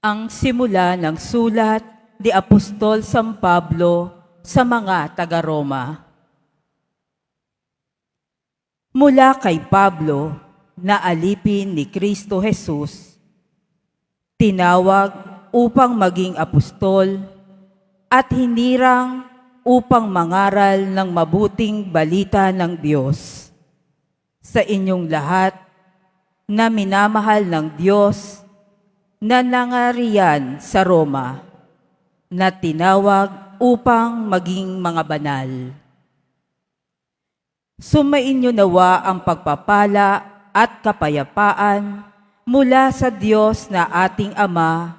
Ang simula ng sulat ni Apostol San Pablo sa mga taga-Roma. Mula kay Pablo na alipin ni Kristo Jesus, tinawag upang maging apostol at hinirang upang mangaral ng mabuting balita ng Diyos sa inyong lahat na minamahal ng Diyos na sa Roma na tinawag upang maging mga banal. Sumainyo nawa ang pagpapala at kapayapaan mula sa Diyos na ating Ama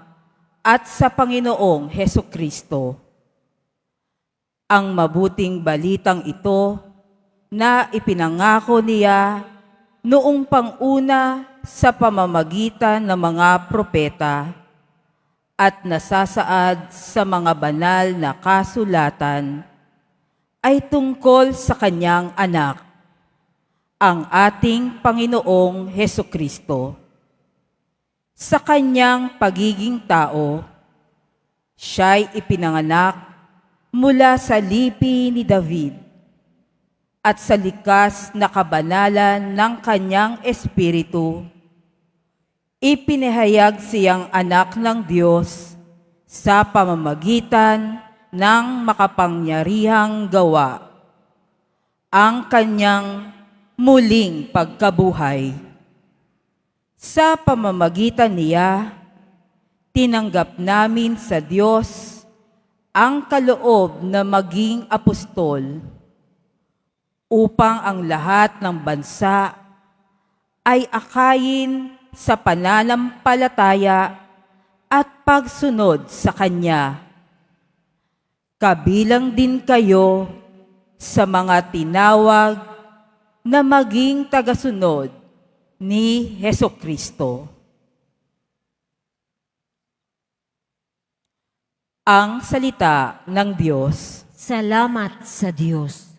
at sa Panginoong Heso Kristo. Ang mabuting balitang ito na ipinangako niya noong panguna sa pamamagitan ng mga propeta at nasasaad sa mga banal na kasulatan ay tungkol sa kanyang anak, ang ating Panginoong Heso Kristo. Sa kanyang pagiging tao, siya'y ipinanganak mula sa lipi ni David at sa likas na kabanalan ng kanyang espiritu, ipinahayag siyang anak ng Diyos sa pamamagitan ng makapangyarihang gawa, ang kanyang muling pagkabuhay. Sa pamamagitan niya, tinanggap namin sa Diyos ang kaloob na maging apostol upang ang lahat ng bansa ay akayin sa pananampalataya at pagsunod sa Kanya. Kabilang din kayo sa mga tinawag na maging tagasunod ni Heso Kristo. Ang salita ng Diyos. Salamat sa Diyos.